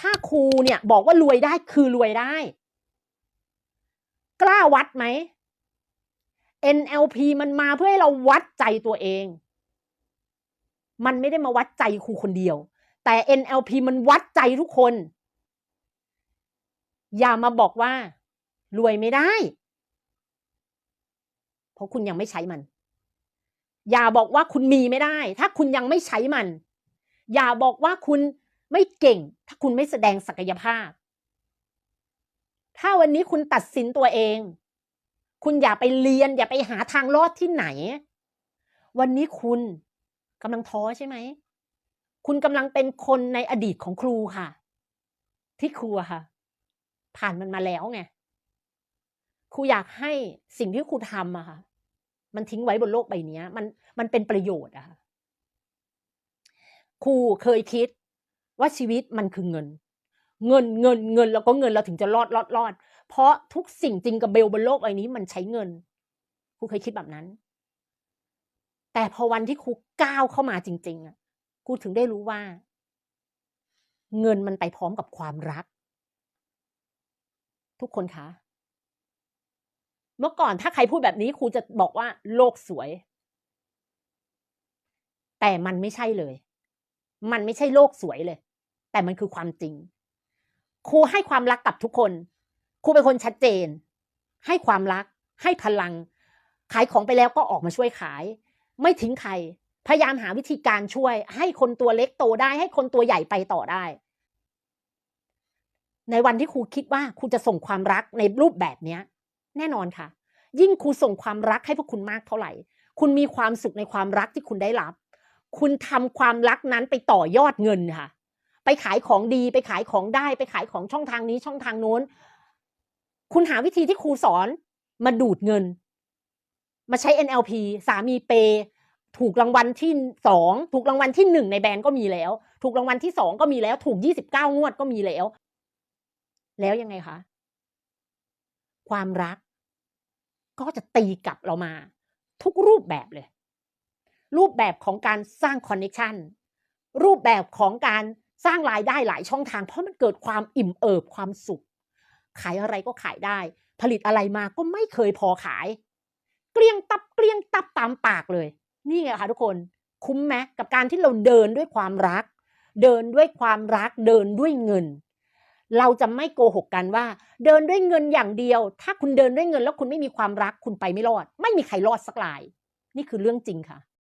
ถ้าครูเนี่ยบอกว่ารวยได้คือรวยได้ กล้าวัดไหม NLP มันมาเพื่อให้เราวัดใจตัวเอง มันไม่ได้มาวัดใจครูคนเดียว แต่ NLP มันวัดใจทุกคน อย่ามาบอกว่า รวยไม่ได้ เพราะคุณยังไม่ใช้มัน อย่าบอกว่าคุณมีไม่ได้ ถ้าคุณยังไม่ใช้มัน อย่าบอกว่าคุณ ไม่เก่ง ถ้าคุณไม่แสดงศักยภาพ ถ้าวันนี้คุณตัดสินตัวเอง คุณอย่าไปเรียน อย่าไปหาทางรอดที่ไหน วันนี้คุณกำลังท้อใช่ไหม คุณกำลังเป็นคนในอดีตของครูค่ะ ที่ครูค่ะ ผ่านมันมาแล้วไงครูอยากให้สิ่งที่ครูทำอะค่ะ มันทิ้งไว้บนโลกใบนี้มันมันเป็นประโยชน์อะค่ะครูเคยคิด ว่าชีวิตมันคือเงิน เงินเงินเงินแล้วก็เงินเราถึงจะรอดรอดรอด เพราะทุกสิ่งจริงกับเบลบนโลกใบนี้มันใช้เงินครูเคยคิดแบบนั้น แต่พอวันที่ครูก้าวเข้ามาจริง ๆอะครูถึงได้รู้ว่า เงินมันไปพร้อมกับความรัก ทุกคนคะ เมื่อก่อนถ้าใครพูดแบบนี้ครูจะบอกว่าโลกสวย แต่มันไม่ใช่เลย มันไม่ใช่โลกสวยเลย แต่มันคือความจริง ครูให้ความรักกับทุกคน ครูเป็นคนชัดเจน ให้ความรัก ให้พลัง ขายของไปแล้วก็ออกมาช่วยขาย ไม่ทิ้งใคร พยายามหาวิธีการช่วย ให้คนตัวเล็กโตได้ ให้คนตัวใหญ่ไปต่อได้ ในวันที่ครูคิดว่าครูจะส่งความรักในรูปแบบเนี้ยแน่นอนค่ะ ยิ่งครูส่งความรักให้พวกคุณมากเท่าไหร่ คุณมีความสุขในความรักที่คุณได้รับ คุณทำความรักนั้นไปต่อยอดเงินค่ะ ไปขายของดีไปขายของได้ไปขายของช่องทางนี้ช่องทางโน้น คุณหาวิธีที่ครูสอนมาดูดเงิน มาใช้ NLP สามีเปย์ถูกรางวัลที่สองถูกรางวัลที่หนึ่งในแบรนด์ก็มีแล้ว ถูกรางวัลที่สองก็มีแล้ว ถูกยี่สิบเก้างวดก็มีแล้ว แล้วยังไงคะ ความรัก ก็จะตีกลับเรามา ทุกรูปแบบเลย รูปแบบของการสร้างคอนเนคชันรูปแบบของการ สร้างรายได้หลายช่องทาง เพราะมันเกิดความอิ่มเอิบความสุข ขายอะไรก็ขายได้ ผลิตอะไรมาก็ไม่เคยพอขาย เกลี้ยงตับเกลี้ยงตับตามปากเลย นี่ไงคะทุกคนคุ้มไหมกับการที่เราเดินด้วยความรัก เดินด้วยความรักเดินด้วยเงิน เราจะไม่โกหกกันว่า เดินด้วยเงินอย่างเดียว ถ้าคุณเดินด้วยเงินแล้วคุณไม่มีความรักคุณไปไม่รอด ไม่มีใครรอดสักราย นี่คือเรื่องจริงค่ะ